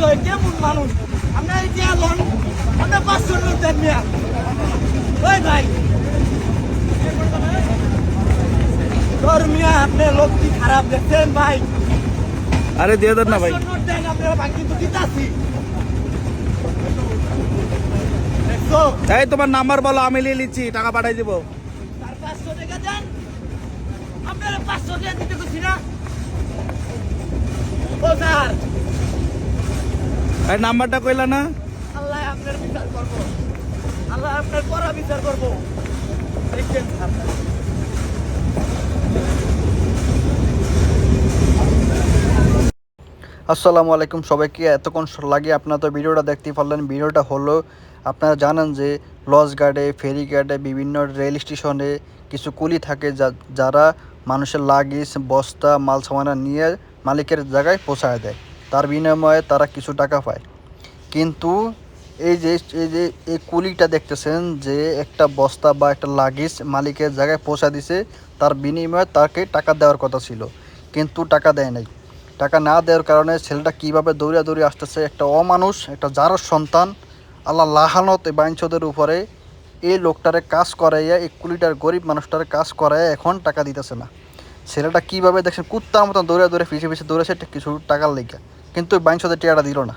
কেমন মানুষ? আমরা এই যে লন আমরা পাঁচশো লোক দেন মিয়া। ওই ভাই। তোর মিয়া আপনি লোক কি খারাপ দেখছেন ভাই? আরে দিয়ে দেন না ভাই। দেন আপনারা দিতাছি। এই তোমার নাম্বার বলো আমি নিয়ে নিচ্ছি টাকা পাঠাই দিব। তার পাঁচশো টাকা দেন। আপনারা পাঁচশো টাকা দিতে না। এই নাম্বারটা কইলা না। আল্লাহ আপনার বিচার করব। আল্লাহ আপনার পরা বিচার করব। স্যার আসসালামু আলাইকুম সবাইকে। এতক্ষণ লাগে আপনারা তো ভিডিওটা দেখতে পারলেন। ভিডিওটা হলো আপনারা জানেন যে লজ গার্ডে ফেরি গার্ডে বিভিন্ন রেল স্টেশনে কিছু কুলি থাকে যারা মানুষের লাগেজ বস্তা মাল সামানা নিয়ে মালিকের জায়গায় পৌঁছায় দেয়। তার বিনিময়ে তারা কিছু টাকা পায়। কিন্তু এই যে এই যে, এই কুলিটা দেখতেছেন যে একটা বস্তা বা একটা লাগেজ মালিকের জায়গায় পৌঁছা দিছে, তার বিনিময়ে তাকে টাকা দেওয়ার কথা ছিল। কিন্তু টাকা দেয় নাই। টাকা না দেওয়ার কারণে ছেলেটা কীভাবে দৌড়িয়া দৌড়িয়ে আসতেছে, একটা অমানুষ, একটা যারর সন্তান, আল্লাহ লাহানত এই উপরে এই লোকটারে কাজ করাইয়া, এই কুলিটার গরিব মানুষটারে কাজ করাইয়া এখন টাকা দিতেছে না। ছেলেটা কীভাবে দেখছেন, কুত্তার মতন দৌড়ে দৌড়ে পিছিয়ে পিছিয়ে দৌড়েছে কিছু টাকার লেগে। কিন্তু বাইনচোদের টিয়াটা দিল না।